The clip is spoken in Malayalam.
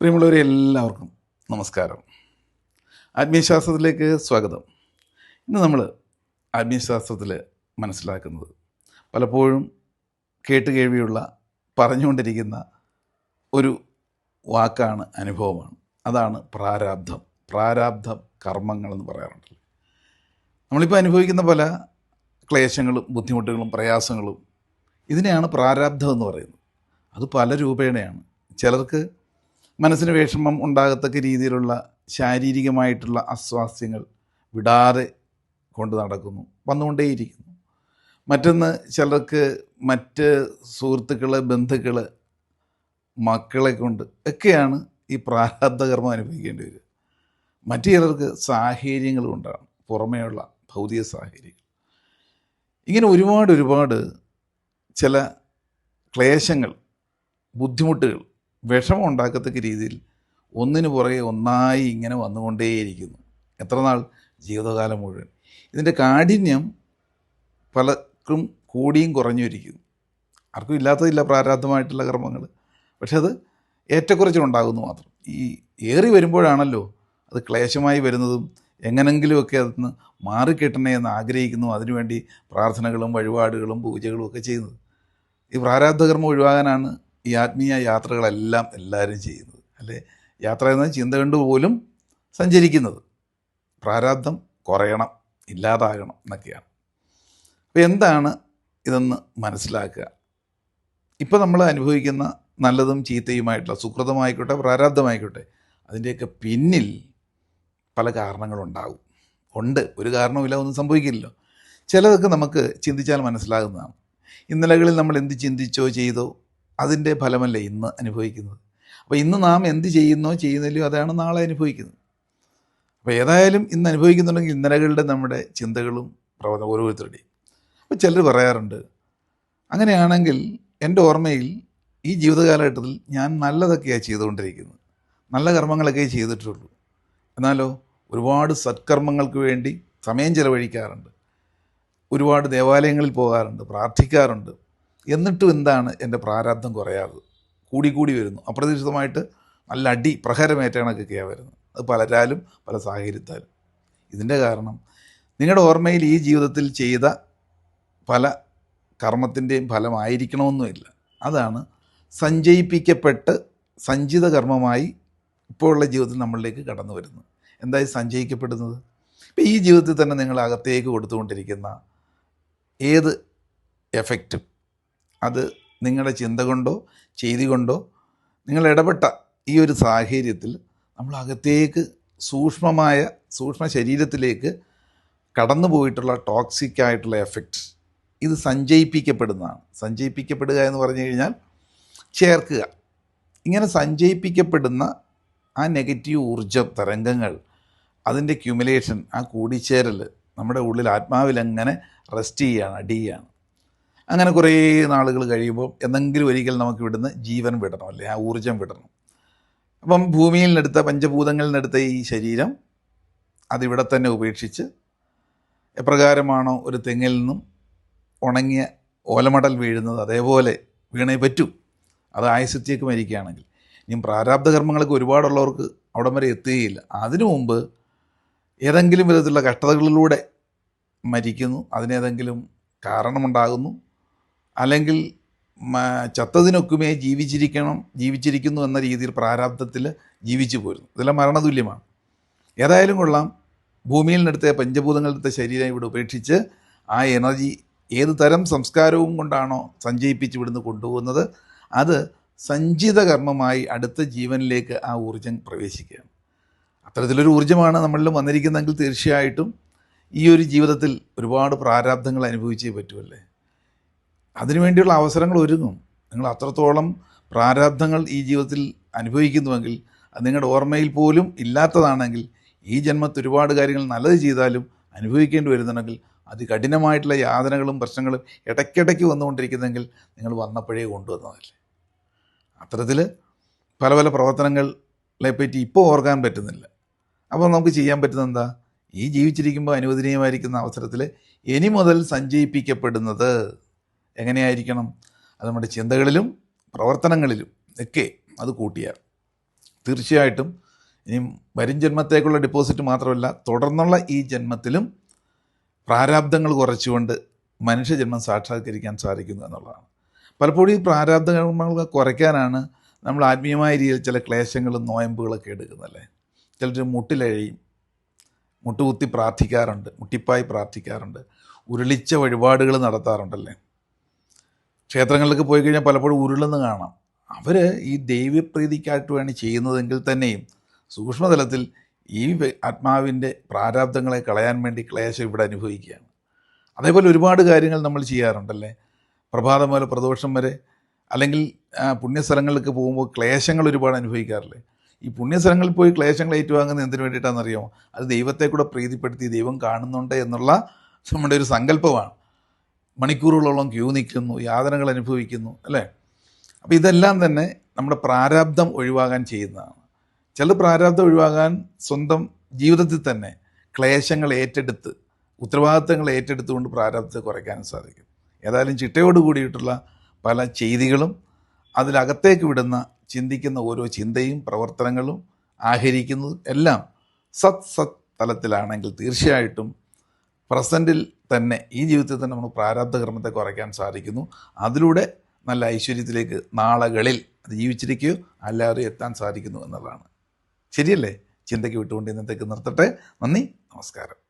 പ്രിയമുള്ളവരെ എല്ലാവർക്കും നമസ്കാരം. ആത്മീയശാസ്ത്രത്തിലേക്ക് സ്വാഗതം. ഇന്ന് നമ്മൾ ആത്മീയശാസ്ത്രത്തിൽ മനസ്സിലാക്കുന്നത് പലപ്പോഴും കേട്ടുകേഴ്വിയുള്ള പറഞ്ഞുകൊണ്ടിരിക്കുന്ന ഒരു വാക്കാണ് അനുഭവമാണ്. അതാണ് പ്രാരാബ്ധം. പ്രാരാബ്ധ കർമ്മങ്ങൾ എന്ന് പറയാറുണ്ടല്ലോ. നമ്മളിപ്പോൾ അനുഭവിക്കുന്ന പല ക്ലേശങ്ങളും ബുദ്ധിമുട്ടുകളും പ്രയാസങ്ങളും ഇതിനെയാണ് പ്രാരാബ്ധം എന്ന് പറയുന്നത്. അത് പല രൂപേണയാണ്. ചിലർക്ക് മനസ്സിന് വിഷമം ഉണ്ടാകത്തക്ക രീതിയിലുള്ള ശാരീരികമായിട്ടുള്ള അസ്വാസ്ഥ്യങ്ങൾ വിടാതെ കൊണ്ട് നടക്കുന്നു വന്നുകൊണ്ടേയിരിക്കുന്നു. മറ്റൊന്ന് ചിലർക്ക് മറ്റ് സുഹൃത്തുക്കൾ ബന്ധുക്കൾ മക്കളെ കൊണ്ട് ഒക്കെയാണ് ഈ പ്രാരാബ്ധകർമ്മം അനുഭവിക്കേണ്ടി വരിക. മറ്റു ചിലർക്ക് സാഹചര്യങ്ങൾ കൊണ്ടാണ് പുറമേയുള്ള ഭൗതിക സാഹചര്യങ്ങൾ. ഇങ്ങനെ ഒരുപാട് ഒരുപാട് ചില ക്ലേശങ്ങൾ ബുദ്ധിമുട്ടുകൾ വിഷമം ഉണ്ടാക്കത്തക്ക രീതിയിൽ ഒന്നിനു പുറകെ ഒന്നായി ഇങ്ങനെ വന്നുകൊണ്ടേയിരിക്കുന്നു. എത്ര നാൾ ജീവിതകാലം മുഴുവൻ. ഇതിന്റെ കാഠിന്യം പലർക്കും കൂടിയും കുറഞ്ഞും ഇരിക്കുന്നു ആർക്കും ഇല്ലാത്തതില്ല പ്രാരാബ്ധമായിട്ടുള്ള കർമ്മങ്ങൾ. പക്ഷെ അത് ഏറ്റക്കുറച്ചിലുണ്ടാകുന്നു മാത്രം. ഈ ഏറി വരുമ്പോഴാണല്ലോ അത് ക്ലേശമായി വരുന്നതും എങ്ങനെങ്കിലുമൊക്കെ അതിൽ നിന്ന് മാറിക്കിട്ടണേ എന്ന് ആഗ്രഹിക്കുന്നു. അതിനുവേണ്ടി പ്രാർത്ഥനകളും വഴിപാടുകളും പൂജകളും ഒക്കെ ചെയ്യുന്നത്. ഈ പ്രാരാബ്ധകർമ്മം ഒഴിവാകാനാണ് ഈ ആത്മീയ യാത്രകളെല്ലാം എല്ലാവരും ചെയ്യുന്നത്. അല്ലേ? യാത്ര എന്ന ചിന്ത കൊണ്ട് പോലും സഞ്ചരിക്കുന്നത്. പ്രാരാബ്ദം കുറയണം ഇല്ലാതാകണം എന്നൊക്കെയാണ്. അപ്പോൾ എന്താണ് ഇതെന്ന് മനസ്സിലാക്കുക? ഇപ്പോൾ നമ്മൾ അനുഭവിക്കുന്ന നല്ലതും ചീത്തയുമായിട്ടുള്ള സുഹൃതമായിക്കോട്ടെ പ്രാരാബ്ദമായിക്കോട്ടെ അതിന്റെയൊക്കെ പിന്നിൽ പല കാരണങ്ങളുണ്ടാകും. ഉണ്ട്. ഒരു കാരണവുമില്ല ഒന്നും സംഭവിക്കില്ലല്ലോ. ചിലതൊക്കെ നമുക്ക് ചിന്തിച്ചാൽ മനസ്സിലാകുന്നതാണ്. ഇന്നലകളിൽ നമ്മൾ എന്ത് ചിന്തിച്ചോ ചെയ്തോ അതിന്റെ ഫലമല്ല ഇന്ന് അനുഭവിക്കുന്നത്? അപ്പോൾ ഇന്ന് നാം എന്ത് ചെയ്യുന്നോ ചെയ്യുന്നില്ലയോ അതാണ് നാളെ അനുഭവിക്കുന്നത്. അപ്പോൾ ഏതായാലും ഇന്ന് അനുഭവിക്കുന്നുണ്ടെങ്കിൽ ഇന്നലകളുടെ നമ്മുടെ ചിന്തകളും പ്രവർത്തനം ഓരോരുത്തരുടെയും. അപ്പോൾ ചിലർ പറയാറുണ്ട് അങ്ങനെയാണെങ്കിൽ എന്റെ ഓർമ്മയിൽ ഈ ജീവിതകാലഘട്ടത്തിൽ ഞാൻ നല്ലതൊക്കെയാണ് ചെയ്തുകൊണ്ടിരിക്കുന്നത്. നല്ല കർമ്മങ്ങളൊക്കെ ചെയ്തിട്ടുള്ളൂ. എന്നാലോ ഒരുപാട് സത്കർമ്മങ്ങൾക്ക് വേണ്ടി സമയം ചിലവഴിക്കാറുണ്ട്. ഒരുപാട് ദേവാലയങ്ങളിൽ പോകാറുണ്ട് പ്രാർത്ഥിക്കാറുണ്ട്. എന്നിട്ടും എന്താണ് എന്റെ പ്രാരാബ്ദം കുറയാറ് കൂടി കൂടി വരുന്നു. അപ്രതീക്ഷിതമായിട്ട് നല്ല അടി പ്രഹരമേറ്റ കണക്കൊക്കെയാണ് വരുന്നത് അത് പലരാലും പല സാഹചര്യത്താലും. ഇതിന്റെ കാരണം നിങ്ങളുടെ ഓർമ്മയിൽ ഈ ജീവിതത്തിൽ ചെയ്ത പല കർമ്മത്തിന്റെയും ഫലമായിരിക്കണമെന്നുമില്ല അതാണ് സഞ്ചയിപ്പിക്കപ്പെട്ട് സഞ്ചിത കർമ്മമായി ഇപ്പോഴുള്ള ജീവിതത്തിൽ നമ്മളിലേക്ക് കടന്നു വരുന്നത്. എന്തായി സഞ്ചയിക്കപ്പെടുന്നത്? ഇപ്പം ഈ ജീവിതത്തിൽ തന്നെ നിങ്ങൾ അകത്തേക്ക് കൊടുത്തുകൊണ്ടിരിക്കുന്ന ഏത് എഫക്റ്റും അത് നിങ്ങളുടെ ചിന്ത കൊണ്ടോ ചെയ്തി കൊണ്ടോ നിങ്ങൾ ഇടപെട്ട ഈ ഒരു സാഹചര്യത്തിൽ നമ്മൾ അകത്തേക്ക് സൂക്ഷ്മമായ സൂക്ഷ്മ ശരീരത്തിലേക്ക് കടന്നു പോയിട്ടുള്ള ടോക്സിക് ആയിട്ടുള്ള എഫക്റ്റ് ഇത് സഞ്ചയിപ്പിക്കപ്പെടുന്നതാണ്. സഞ്ചയിപ്പിക്കപ്പെടുക എന്ന് പറഞ്ഞു കഴിഞ്ഞാൽ ചേർക്കുക. ഇങ്ങനെ സഞ്ചയിപ്പിക്കപ്പെടുന്ന ആ നെഗറ്റീവ് ഊർജ തരംഗങ്ങൾ അതിന്റെ ക്യുമുലേഷൻ ആ കൂടിച്ചേരൽ നമ്മുടെ ഉള്ളിൽ ആത്മാവിൽ അങ്ങനെ റെസ്റ്റ് ചെയ്യുകയാണ് അടിയുകയാണ് അങ്ങനെ കുറേ നാളുകൾ കഴിയുമ്പോൾ എന്തെങ്കിലും ഒരിക്കൽ നമുക്ക് ഇവിടുന്ന് ജീവൻ വിടണം അല്ലേ? ആ ഊർജം വിടണം. അപ്പം ഭൂമിയിൽ നിന്നെടുത്ത പഞ്ചഭൂതങ്ങളിൽ നിന്നെടുത്ത ഈ ശരീരം അതിവിടെ തന്നെ ഉപേക്ഷിച്ച് എപ്രകാരമാണോ ഒരു തെങ്ങിൽ നിന്നും ഉണങ്ങിയ ഓലമടൽ വീഴുന്നത് അതേപോലെ വീണേ പറ്റൂ. അത് ആയുസത്തേക്ക് മരിക്കുകയാണെങ്കിൽ. ഇനി പ്രാരാബ്ധ കർമ്മങ്ങളൊക്കെ ഒരുപാടുള്ളവർക്ക് അവിടം വരെ എത്തുകയില്ല. അതിനു മുമ്പ് ഏതെങ്കിലും വിധത്തിലുള്ള കഷ്ടതകളിലൂടെ മരിക്കുന്നു അതിനേതെങ്കിലും കാരണമുണ്ടാകുന്നു. അല്ലെങ്കിൽ ചത്തതിനൊക്കുമേ ജീവിച്ചിരിക്കണം ജീവിച്ചിരിക്കുന്നു എന്ന രീതിയിൽ പ്രാരാബ്ധത്തിൽ ജീവിച്ചു പോരുന്നു. ഇതെല്ലാം മരണതുല്യമാണ്. ഏതായാലും കൊള്ളാം. ഭൂമിയിൽ നിന്നെടുത്ത പഞ്ചഭൂതങ്ങളെടുത്ത ശരീരം ഇവിടെ ഉപേക്ഷിച്ച് ആ എനർജി ഏത് തരം സംസ്കാരവും കൊണ്ടാണോ സഞ്ചയിപ്പിച്ച് ഇവിടുന്ന് കൊണ്ടുപോകുന്നത് അത് സഞ്ചിത കർമ്മമായി അടുത്ത ജീവനിലേക്ക് ആ ഊർജം പ്രവേശിക്കുകയാണ്. അത്തരത്തിലൊരു ഊർജമാണ് നമ്മളിൽ വന്നിരിക്കുന്നതെങ്കിൽ തീർച്ചയായിട്ടും ഈ ഒരു ജീവിതത്തിൽ ഒരുപാട് പ്രാരാബ്ധങ്ങൾ അനുഭവിച്ചേ പറ്റുമല്ലേ അതിനുവേണ്ടിയുള്ള അവസരങ്ങൾ ഒരുങ്ങും. നിങ്ങൾ അത്രത്തോളം പ്രാരാബ്ധങ്ങൾ ഈ ജീവിതത്തിൽ അനുഭവിക്കുന്നുവെങ്കിൽ അത് നിങ്ങളുടെ ഓർമ്മയിൽ പോലും ഇല്ലാത്തതാണെങ്കിൽ ഈ ജന്മത്തിൽ ഒരുപാട് കാര്യങ്ങൾ നല്ലത് ചെയ്താലും അനുഭവിക്കേണ്ടി വരുന്നുണ്ടെങ്കിൽ അതികഠിനമായിട്ടുള്ള യാതനകളും പ്രശ്നങ്ങളും ഇടയ്ക്കിടയ്ക്ക് വന്നുകൊണ്ടിരിക്കുന്നെങ്കിൽ നിങ്ങൾ വന്നപ്പോഴേ കൊണ്ടുവന്നതല്ലേ. അത്തരത്തിൽ പല പല പ്രവർത്തനങ്ങളെ പറ്റി ഇപ്പോൾ ഓർക്കാൻ പറ്റുന്നില്ല. അപ്പോൾ നമുക്ക് ചെയ്യാൻ പറ്റുന്നത് എന്താ? ഈ ജീവിച്ചിരിക്കുമ്പോൾ അനുവദനീയമായിരിക്കുന്ന അവസരത്തിൽ ഇനി മുതൽ സഞ്ചയിപ്പിക്കപ്പെടുന്നത് എങ്ങനെയായിരിക്കണം? അത് നമ്മുടെ ചിന്തകളിലും പ്രവർത്തനങ്ങളിലും ഒക്കെ അത് കൂട്ടിയാൽ തീർച്ചയായിട്ടും ഇനി വരും ജന്മത്തേക്കുള്ള ഡെപ്പോസിറ്റ് മാത്രമല്ല തുടർന്നുള്ള ഈ ജന്മത്തിലും പ്രാരാബ്ദങ്ങൾ കുറച്ചുകൊണ്ട് മനുഷ്യജന്മം സാക്ഷാത്കരിക്കാൻ സാധിക്കുന്നു എന്നുള്ളതാണ്. പലപ്പോഴും ഈ പ്രാരാബ്ദങ്ങൾ കുറയ്ക്കാനാണ് നമ്മൾ ആത്മീയമായ രീതിയിൽ ചില ക്ലേശങ്ങളും നോയമ്പുകളൊക്കെ എടുക്കുന്നല്ലേ ചിലർ മുട്ടിലഴയും മുട്ടുകുത്തി പ്രാർത്ഥിക്കാറുണ്ട് മുട്ടിപ്പായി പ്രാർത്ഥിക്കാറുണ്ട് ഉരുളിച്ച വഴിപാടുകൾ നടത്താറുണ്ടല്ലേ? ക്ഷേത്രങ്ങളിലേക്ക് പോയി കഴിഞ്ഞാൽ പലപ്പോഴും ഉരുളെന്ന് കാണാം. അവർ ഈ ദൈവപ്രീതിക്കായിട്ട് വേണ്ടി ചെയ്യുന്നതെങ്കിൽ തന്നെയും സൂക്ഷ്മതലത്തിൽ ഈ ആത്മാവിന്റെ പ്രാരാബ്ദങ്ങളെ കളയാൻ വേണ്ടി ക്ലേശം ഇവിടെ അനുഭവിക്കുകയാണ്. അതേപോലെ ഒരുപാട് കാര്യങ്ങൾ നമ്മൾ ചെയ്യാറുണ്ടല്ലേ? പ്രഭാതം മുതൽ പ്രദോഷം വരെ അല്ലെങ്കിൽ പുണ്യസ്ഥലങ്ങളിലേക്ക് പോകുമ്പോൾ ക്ലേശങ്ങൾ ഒരുപാട് അനുഭവിക്കാറില്ലേ? ഈ പുണ്യസ്ഥലങ്ങളിൽ പോയി ക്ലേശങ്ങൾ ഏറ്റുവാങ്ങുന്നത് എന്തിനു വേണ്ടിയിട്ടാണെന്നറിയാമോ? അത് ദൈവത്തെ കൂടെ പ്രീതിപ്പെടുത്തി ദൈവം കാണുന്നുണ്ട് എന്നുള്ള നമ്മുടെ ഒരു സങ്കല്പമാണ്. മണിക്കൂറുകളോളം ക്യൂ നിൽക്കുന്നു യാതനകൾ അനുഭവിക്കുന്നു അല്ലേ? അപ്പോൾ ഇതെല്ലാം തന്നെ നമ്മുടെ പ്രാരാബ്ദം ഒഴിവാകാൻ ചെയ്യുന്നതാണ്. ചില പ്രാരാബ്ദം ഒഴിവാകാൻ സ്വന്തം ജീവിതത്തിൽ തന്നെ ക്ലേശങ്ങൾ ഏറ്റെടുത്ത് ഉത്തരവാദിത്തങ്ങൾ ഏറ്റെടുത്തുകൊണ്ട് പ്രാരാബ്ദത്തെ കുറയ്ക്കാനും സാധിക്കും. ഏതായാലും ചിട്ടയോട് കൂടിയിട്ടുള്ള പല ചെയ്തികളും അതിലകത്തേക്ക് വിടുന്ന ചിന്തിക്കുന്ന ഓരോ ചിന്തയും പ്രവർത്തനങ്ങളും ആഹരിക്കുന്നതും എല്ലാം സത് സത് തലത്തിലാണെങ്കിൽ തീർച്ചയായിട്ടും പ്രസന്റിൽ തന്നെ ഈ ജീവിതത്തിൽ തന്നെ നമുക്ക് പ്രാരാബ്ധ കർമ്മത്തെ കുറയ്ക്കാൻ സാധിക്കുന്നു. അതിലൂടെ നല്ല ഐശ്വര്യത്തിലേക്ക് നാളകളിൽ അത് ജീവിച്ചിരിക്കുകയോ അല്ലാതെ എത്താൻ സാധിക്കുന്നു എന്നുള്ളതാണ്. ശരിയല്ലേ? ചിന്തയ്ക്ക് വിട്ടുകൊണ്ട് ഇന്നത്തേക്ക് നിർത്തട്ടെ. നന്ദി നമസ്കാരം.